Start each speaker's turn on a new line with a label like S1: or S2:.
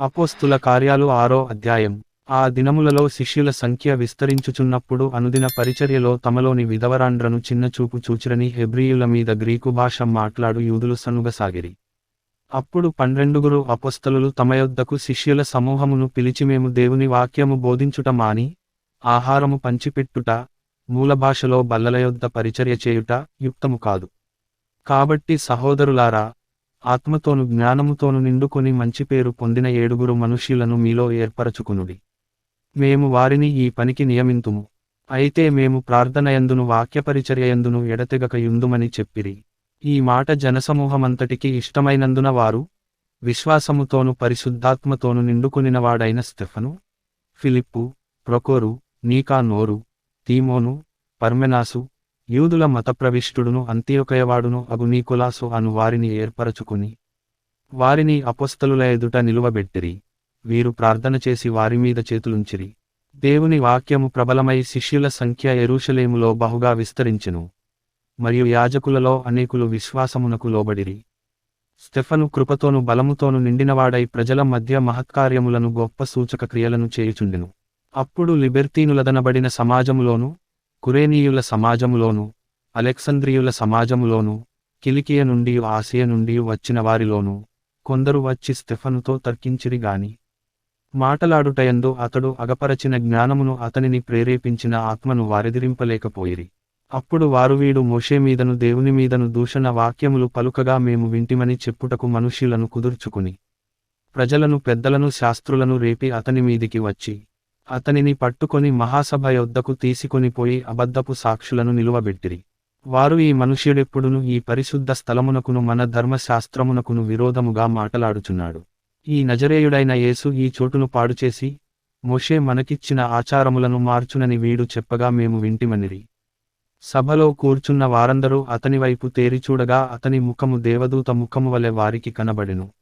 S1: అపోస్తుల కార్యాలు ఆరో అధ్యాయం. ఆ దినములలో శిష్యుల సంఖ్య విస్తరించుచున్నప్పుడు అనుదిన పరిచర్యలో తమలోని విధవరాండ్రను చిన్నచూపు చూచిరని హెబ్రియుల మీద గ్రీకు భాష మాట్లాడు యూదులు సనుగసాగిరి. అప్పుడు పన్నెండుగురు అపోస్తలు తమ యొద్దకు శిష్యుల సమూహమును పిలిచి మేము దేవుని వాక్యము బోధించుట మాని ఆహారము పంచిపెట్టుట మూల భాషలో బల్లల యొద్ద పరిచర్య చేయుట యుక్తము కాదు. కాబట్టి సహోదరులారా ఆత్మతోను జ్ఞానముతోను నిండుకొని మంచి పేరు పొందిన ఏడుగురు మనుష్యులను మీలో ఏర్పరచుకునుడి. మేము వారిని ఈ పనికి నియమింతుము. అయితే మేము ప్రార్థనయందును వాక్యపరిచర్యయందును ఎడతెగక యుందుమని చెప్పిరి. ఈ మాట జనసమూహమంతటికి ఇష్టమైనందున వారు విశ్వాసముతోను పరిశుద్ధాత్మతోను నిండుకొనినవాడైన స్టెఫను ఫిలిప్పు ప్రొకోరు నీకానోరు తీమోను పర్మెనాసు యూదుల మతప్రవిష్టుడును అంత్యోకయవాడును అగు నీకులాసు అను వారిని ఏర్పరచుకుని వారిని అపొస్తలుల ఎదుట నిలువబెట్టిరి. వీరు ప్రార్థన చేసి వారి మీద చేతులుంచిరి. దేవుని వాక్యము ప్రబలమై శిష్యుల సంఖ్య ఎరూషలేములో బహుగా విస్తరించెను. మరియు యాజకులలో అనేకులు విశ్వాసమునకు లోబడిరి. స్టెఫను కృపతోను బలముతోను నిండినవాడై ప్రజల మధ్య మహత్కార్యములను గొప్ప సూచక క్రియలను చేయుచుండెను. అప్పుడు లిబెర్తీనులదనబడిన సమాజములోను కురేనీయుల సమాజములోను అలెక్సంద్రియుల సమాజములోను కిలికియ నుండి ఆసియ నుండి వచ్చిన వారిలోనూ కొందరు వచ్చి స్టెఫనుతో తర్కించిరి గాని. మాటలాడుటయందు అతడు అగపరచిన జ్ఞానమును అతనిని ప్రేరేపించిన ఆత్మను వారెదిరింపలేకపోయిరి. అప్పుడు వారు వీడు మోషేమీదను దేవునిమీదను దేవుని మీదను దూషణ వాక్యములు పలుకగా మేము వింటిమని చెప్పుటకు మనుష్యులను కుదుర్చుకుని ప్రజలను పెద్దలను శాస్త్రులను రేపి అతని మీదికి వచ్చి అతనిని పట్టుకొని మహాసభ యొద్దకు తీసుకొనిపోయి అబద్ధపు సాక్షులను నిలువబెట్టిరి. వారు ఈ మనుష్యుడెప్పుడును ఈ పరిశుద్ధ స్థలమునకును మన ధర్మశాస్త్రమునకును విరోధముగా మాటలాడుచున్నాడు. ఈ నజరేయుడైన యేసు ఈ చోటును పాడుచేసి మోషే మనకిచ్చిన ఆచారములను మార్చునని వీడు చెప్పగా మేము వింటిమనిరి. సభలో కూర్చున్న వారందరూ అతని వైపు తేరిచూడగా అతని ముఖము దేవదూత ముఖము వలె వారికి కనబడెను.